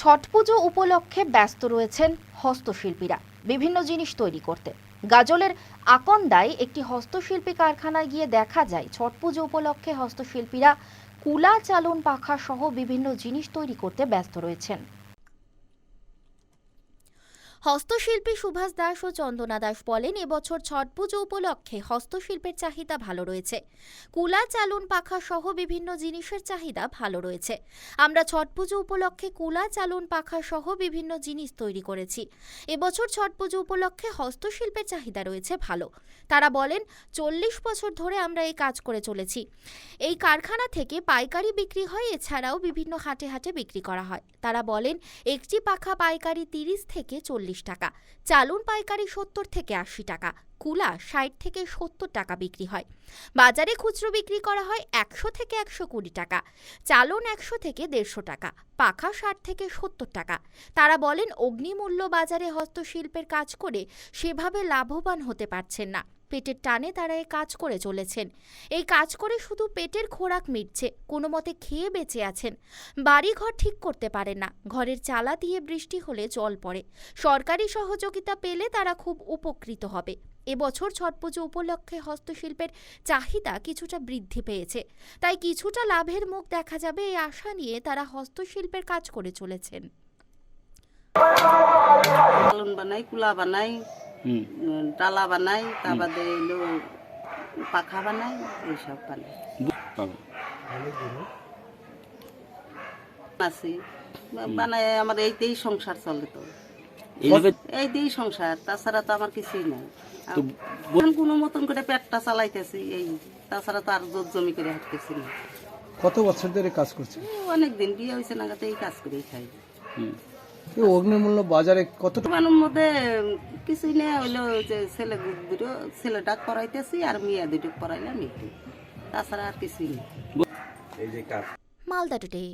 ছট পুজো উপলক্ষে ব্যস্ত রয়েছেন হস্তশিল্পীরা। বিভিন্ন জিনিস তৈরি করতে। গাজলের আকন্দায় একটি হস্তশিল্পী কারখানায় গিয়ে দেখা যায়, ছট পুজো উপলক্ষে হস্তশিল্পীরা কুলা চালন পাখা সহ বিভিন্ন জিনিস তৈরি করতে ব্যস্ত রয়েছেন। হস্তশিল্পী সুভাষ দাস ও চন্দনা দাস বলেন, এবছর ছট পুজো উপলক্ষে হস্তশিল্পের চাহিদা ভালো রয়েছে। কুলা, চালুন, পাখা সহ বিভিন্ন জিনিসের চাহিদা ভালো রয়েছে। আমরা ছট পুজো উপলক্ষে কুলা, চালুন, পাখা সহ বিভিন্ন জিনিস তৈরি করেছি। এবছর ছট পুজো উপলক্ষে হস্তশিল্পের চাহিদা রয়েছে ভালো। তারা বলেন, চল্লিশ বছর ধরে আমরা এই কাজ করে চলেছি। এই কারখানা থেকে পাইকারি বিক্রি হয়, এছাড়াও বিভিন্ন হাটে হাটে বিক্রি করা হয়। তারা বলেন, একটি পাখা পাইকারি তিরিশ থেকে চল্লিশ টাকা চালুন পাইকারি সত্তর থেকে আশি টাকা, কুলা ষাট থেকে সত্তর টাকা বিক্রি হয়। বাজারে খুচরো বিক্রি করা হয় একশো থেকে একশো কুড়ি টাকা চালন একশো থেকে দেড়শো টাকা, পাখা ষাট থেকে সত্তর টাকা। তারা বলেন, অগ্নিমূল্য বাজারে হস্তশিল্পের কাজ করে সেভাবে লাভবান হতে পারছেন না। পেটের টানে তারা এই কাজ করে চলেছেন। এই কাজ করে শুধু পেটের খোরাক মিটছে, কোনো মতে খেয়ে বেঁচে আছেন। বাড়ি ঘর ঠিক করতে পারে না, ঘরের চালা দিয়ে বৃষ্টি হলে জল পড়ে। সরকারি সহযোগিতা পেলে তারা খুব উপকৃত হবে। এবছর ছট পুজো উপলক্ষে হস্তশিল্পের চাহিদা কিছুটা বৃদ্ধি পেয়েছে। তাই কিছুটা লাভের মুখ দেখা যাবে এই আশা নিয়ে তারা হস্তশিল্পের কাজ করে চলেছেন। বানাই, কুলা বানাই ডালা বানাই তা বাদে এলো পাখা বানাই এইসব বানাই। আছি। বানাই আমার এইতেই সংসার চলে তো। এই দিয়েই সংসার তাছাড়া তো আমার কিছুই নাই। তো কোনো মতন করে পেটটা চালাইতেছি এই তাছাড়া তো আর জোর জমি করে হাঁটতেছি না। কত বছর ধরে কাজ করছে অনেক দিন বিয়ে হয়েছে নাগাতে এই কাজ করেই খাই। হুম। এই অগ্নিমূল্য বাজারে কত মানুষ মধ্যে কিছুই নেই হইল যে ছেলে দুটো ছেলেটা করাইতেছি আর মেয়ে দুটো করাইলাম একটু। তাছাড়া আর কিছুই নেই। মালদা টুডে।